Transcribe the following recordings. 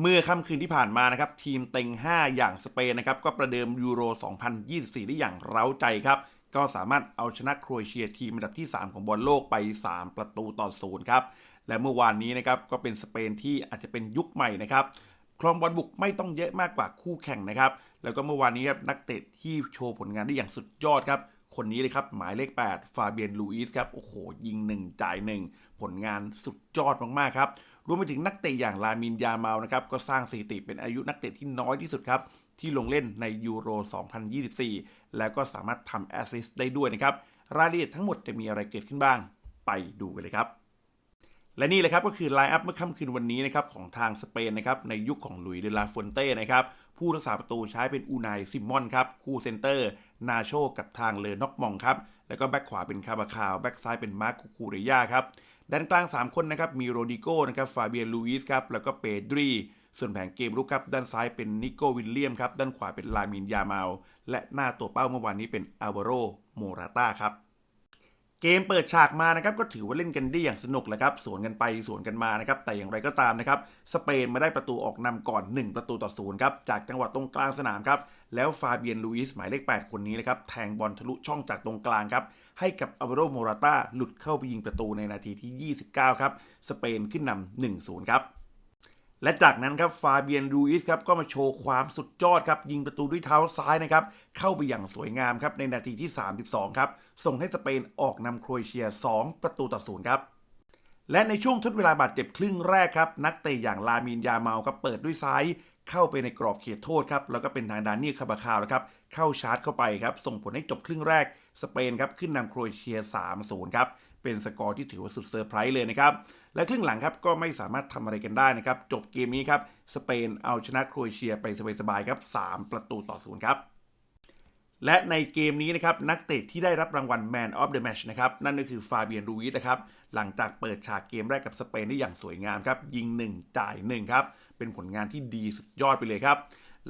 เมื่อค่ำคืนที่ผ่านมานะครับทีมเต็ง 5 อย่างสเปนนะครับก็ประเดิมยูโร 2024 ได้อย่างเร้าใจครับ ก็สามารถเอาชนะโครเอเชียทีมอันดับที่ 3 ของบอลโลกไป 3 ประตูต่อศูนย์ครับและเมื่อวานนี้นะครับก็เป็นสเปนที่อาจจะเป็นยุคใหม่นะครับครองบอลบุกไม่ต้องเยอะมากกว่าคู่แข่งนะครับ แล้วก็เมื่อวานนี้ครับนักเตะที่โชว์ผลงานได้อย่างสุดยอดครับ คนนี้เลยครับ หมายเลข 8 ฟาเบียนลูอิสครับ โอ้โห ยิง 1 จ่าย 1 ผลงานสุดยอดมาก ๆ ครับ รวมไปถึงนักเตะอย่างลามินยาเมานะครับก็สร้างสถิติเป็นอายุนักเตะที่น้อยที่สุดครับที่ลงเล่นในยูโร 2024 แล้วก็สามารถทำแอสซิสต์ได้ด้วยนะครับ รายละเอียดทั้งหมดจะมีอะไรเกิดขึ้นบ้าง ไปดูกันเลยครับ และนี่เลยครับก็คือไลน์อัพเมื่อค่ำคืนวันนี้นะครับของทางสเปนนะครับในยุคของลุยเดลาฟอนเต้นะครับผู้รักษาประตูใช้เป็นอูนายซิมมอนครับคู่เซนเตอร์นาโชกับทางเลอนอกมองครับแล้วก็แบ็กขวาเป็นคาบาคาว แบ็กซ้ายเป็นมาร์คคูคูเรยาครับ ด้านกลาง 3 คนนะครับมีโรดิโก้นะครับฟาเบียนลูอิสครับแล้วก็เปดรีส่วนแผงเกมรุกครับด้านซ้ายเป็นนิโกวิลเลียมครับด้านขวาเป็นลามินยามาลและหน้าตัวเป้าเมื่อวานนี้เป็นอาลวาโรโมราต้าครับ เกมเปิดฉากมานะครับก็ถือว่าเล่นกันได้อย่างสนุกแหละครับสวนกันไปสวนกันมานะครับแต่อย่างไรก็ตามนะครับสเปนมาได้ประตูออกนำก่อน 1 ประตูต่อศูนย์ครับจากจังหวะตรงกลางสนามครับแล้วฟาเบียนลูอิสหมายเลข 8 คนนี้นะครับแทงบอลทะลุช่องจากตรงกลางครับให้กับอัลวาโรโมราต้าหลุดเข้าไปยิงประตูในนาทีที่ 29 ครับ สเปนขึ้นนำ1-0 ครับ และจากนั้นครับฟาเบียนรูอิสครับก็มาโชว์ความสุดยอดครับ ยิงประตูด้วยเท้าซ้ายนะครับ เข้าไปอย่างสวยงามครับในนาทีที่ 32 ครับ ส่งให้สเปนออกนำโครเอเชีย 2 ประตูต่อศูนย์ครับ และในช่วงทดเวลาบาดเจ็บครึ่งแรกครับ นักเตะอย่างลามินยาเมาครับเปิดด้วยซ้าย เข้าไปในกรอบเขตโทษครับแล้วก็เป็นทางดานนี่คาบาคาวนะครับเข้าชาร์จเข้าไปครับส่งผลให้จบครึ่งแรกสเปนครับขึ้นนำโครเอเชีย 3-0 ครับเป็นสกอร์ที่ถือว่าสุดเซอร์ไพรส์เลยนะครับ และครึ่งหลังครับก็ไม่สามารถทำอะไรกันได้นะครับ จบเกมนี้ครับ สเปนเอาชนะโครเอเชียไปสบายๆครับ 3 ประตูต่อศูนย์ครับ และในเกมนี้นะครับนักเตะที่ได้รับรางวัล Man of the Match นะครับนั่นก็คือฟาเบียนรูอิสนะครับหลังจากเปิดฉากเกมแรกกับสเปนได้อย่างสวยงามครับยิง 1 จ่าย1ครับเป็นผลงานที่ดีสุดยอดไปเลยครับ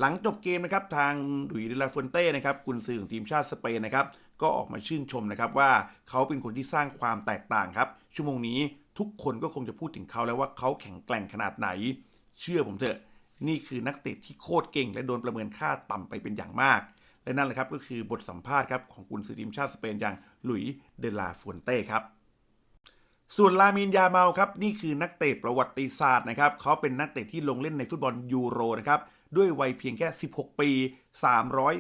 หลังจบเกมนะครับทางดุยเดลาฟอนเต้นะครับกุนซือของทีมชาติสเปนนะครับก็ออกมาชื่นชมนะครับว่าเขาเป็นคนที่สร้างความแตกต่างครับชั่วโมงนี้ทุกคนก็คงจะพูดถึงเขาแล้วว่าเขาแข็งแกร่งขนาดไหน เชื่อผมเถอะ นี่คือนักเตะที่โคตรเก่งและโดนประเมินค่าต่ำไปเป็นอย่างมาก และนั่นแหละครับก็คือบทสัมภาษณ์ครับของกุนซือทีมชาติสเปนอย่างหลุยเดลาฟอนเต้ครับส่วนลามินยาเมาครับนี่คือนักเตะประวัติศาสตร์นะครับเขาเป็นนักเตะที่ลงเล่นในฟุตบอลยูโรนะครับด้วยวัยเพียงแค่ 16 ปี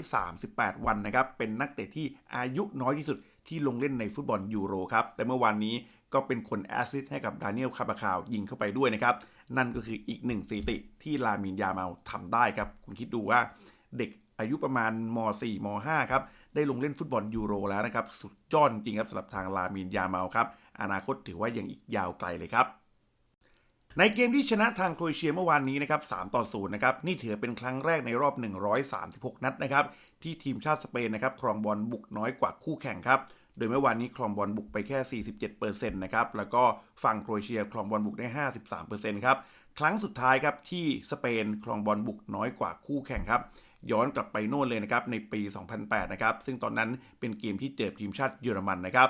338 วันนะครับเป็นนักเตะที่อายุน้อยที่สุดที่ลงเล่นในฟุตบอลยูโรครับและเมื่อวานนี้ก็เป็นคนแอสซิสต์ให้กับดานิเอลคาบาคาวยิงเข้าไปด้วยนะครับนั่นก็คืออีกหนึ่งสถิติที่ลามินยาเมาทำได้ครับ คุณคิดดูว่าเด็ก อายุประมาณม .4 ม .5 ครับ ได้ลงเล่นฟุตบอลยูโรแล้วนะครับ สุดยอดจริงครับสำหรับทางลามินยาเมาครับ อนาคตถือว่ายังอีกยาวไกลเลยครับ ในเกมที่ชนะทางโครเอเชียเมื่อวานนี้นะครับ 3 ต่อ 0 นะครับ นี่ถือเป็นครั้งแรกในรอบ 136 นัดนะครับ ที่ทีมชาติสเปนนะครับครองบอลบุกน้อยกว่าคู่แข่งครับโดยเมื่อวานนี้ครองบอลบุกไปแค่ 47%นะครับ แล้วก็ฝั่งโครเอเชียครองบอลบุกได้ 53%ครับ ครั้งสุดท้ายครับที่สเปนครองบอลบุกน้อยกว่าคู่แข่งครับ ย้อนกลับไปโน่นเลยนะครับในปี 2008 นะครับ ซึ่งตอนนั้นเป็นเกมที่เจอทีมชาติเยอรมันนะครับ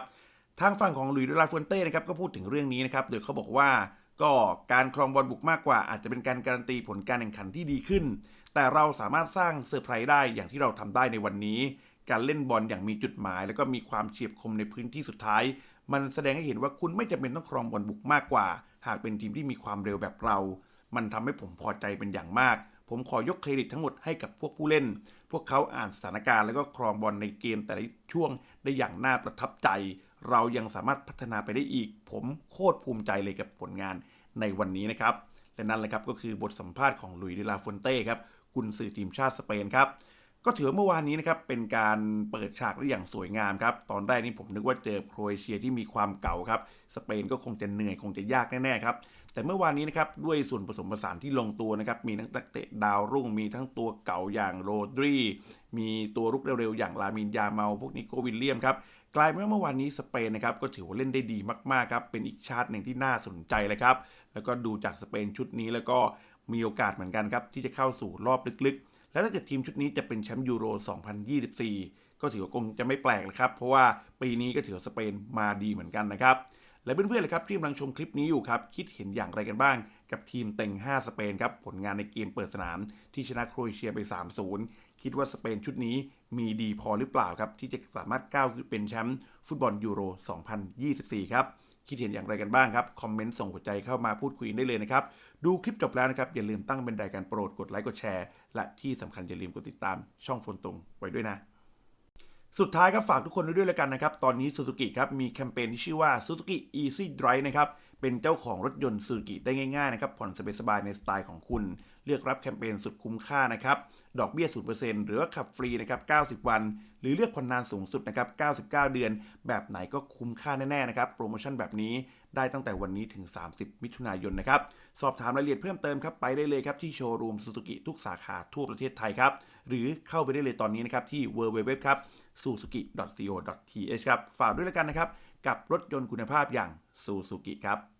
ทางฝั่งของลุยส์เดลาฟอนเต้นะครับก็พูดถึงเรื่องนี้นะครับ โดยเขาบอกว่าก็การครองบอลบุกมากกว่า อาจจะเป็นการการันตีผลการแข่งขันที่ดีขึ้น แต่เราสามารถสร้างเซอร์ไพรส์ได้อย่างที่เราทำได้ในวันนี้ การเล่นบอลอย่างมีจุดหมาย แล้วก็มีความเฉียบคมในพื้นที่สุดท้าย มันแสดงให้เห็นว่าคุณไม่จำเป็นต้องครองบอลบุกมากกว่า หากเป็นทีมที่มีความเร็วแบบเรา มันทำให้ผมพอใจเป็นอย่างมาก ผมขอยกเครดิตทั้งหมดให้กับพวกผู้เล่น พวกเขาอ่านสถานการณ์แล้วก็ครองบอลในเกมแต่ละช่วงได้อย่างน่าประทับใจ เรายังสามารถพัฒนาไปได้อีก ผมโคตรภูมิใจเลยกับผลงานในวันนี้นะครับ และนั่นแหละครับก็คือบทสัมภาษณ์ของลุยส์เดลาฟอนเต้ครับกุนซือทีมชาติสเปนครับก็ถือเมื่อวานนี้นะครับเป็นการเปิดฉากได้อย่างสวยงามครับ ตอนแรกนี่ผมนึกว่าเจอโครเอเชียที่มีความเก่าครับ สเปนก็คงจะเหนื่อยคงจะยากแน่ๆครับ แต่เมื่อวานนี้นะครับด้วยส่วนผสมผสานที่ลงตัวนะครับมีทั้งนักเตะดาวรุ่ง มีทั้งตัวเก่าอย่างโรดรี มีตัวรุกเร็วๆ อย่างลามินยาเมาพวกนิโกวิลเลียมครับกลายเป็นว่าเมื่อวานนี้สเปนนะครับก็ถือว่าเล่นได้ดีมากๆครับเป็นอีกชาติหนึ่งที่น่าสนใจเลยครับแล้วก็ดูจากสเปนชุดนี้แล้วก็มีโอกาสเหมือนกันครับที่จะเข้าสู่รอบลึกๆ แล้วถ้าเกิดทีมชุดนี้จะเป็นแชมป์ยูโร 2024 ก็ถือว่าคงจะไม่แปลกเลยครับเพราะว่าปีนี้ก็ถือว่าสเปนมาดีเหมือนกันนะครับ และเพื่อนๆเลยครับที่กำลังชมคลิปนี้อยู่ครับ คิดเห็นอย่างไรกันบ้าง กับทีมเต็ง 5 สเปนครับผลงานในเกมเปิดสนาม ที่ชนะโครเอเชียไป 3-0 คิดว่าสเปนชุดนี้มีดีพอหรือเปล่าครับ ที่จะสามารถก้าวขึ้นเป็นแชมป์ฟุตบอลยูโร 2024 ครับคิดเห็นอย่างไรกันบ้างครับ คอมเมนต์ส่งหัวใจเข้ามาพูดคุยได้เลยนะครับ ดูคลิปจบแล้วนะครับ อย่าลืมตั้งเป็นรายการโปรดกดไลค์กดแชร์ และที่สำคัญอย่าลืมกดติดตามช่องโฟนตรงไว้ด้วยนะ สุดท้ายครับฝากทุกคนไว้ด้วยแล้วกันนะครับ ตอนนี้ Suzuki ครับมีแคมเปญที่ชื่อว่า Suzuki Easy Drive นะครับ เป็นเจ้าของรถยนต์ Suzuki ได้ง่ายๆนะครับ ผ่อนสบายๆในสไตล์ของคุณ เลือกรับแคมเปญสุดคุ้มค่านะครับ ดอกเบี้ย 0%หรือว่าขับฟรีนะครับ 90 วัน หรือเลือกผ่อนนานสูงสุดนะครับ 99 เดือน แบบไหนก็คุ้มค่าแน่ๆนะครับ โปรโมชั่นแบบนี้ได้ตั้งแต่วันนี้ถึง 30 มิถุนายนนะครับ สอบถามรายละเอียดเพิ่มเติมครับ ไปได้เลยครับ ที่โชว์รูม Suzuki ทุกสาขาทั่วประเทศไทยครับ หรือเข้าไปได้เลยตอนนี้นะครับที่ www ครับ suzuki.co.th ครับ ฝากด้วยแล้วกันนะครับ กับรถยนต์คุณภาพอย่าง Suzuki ครับ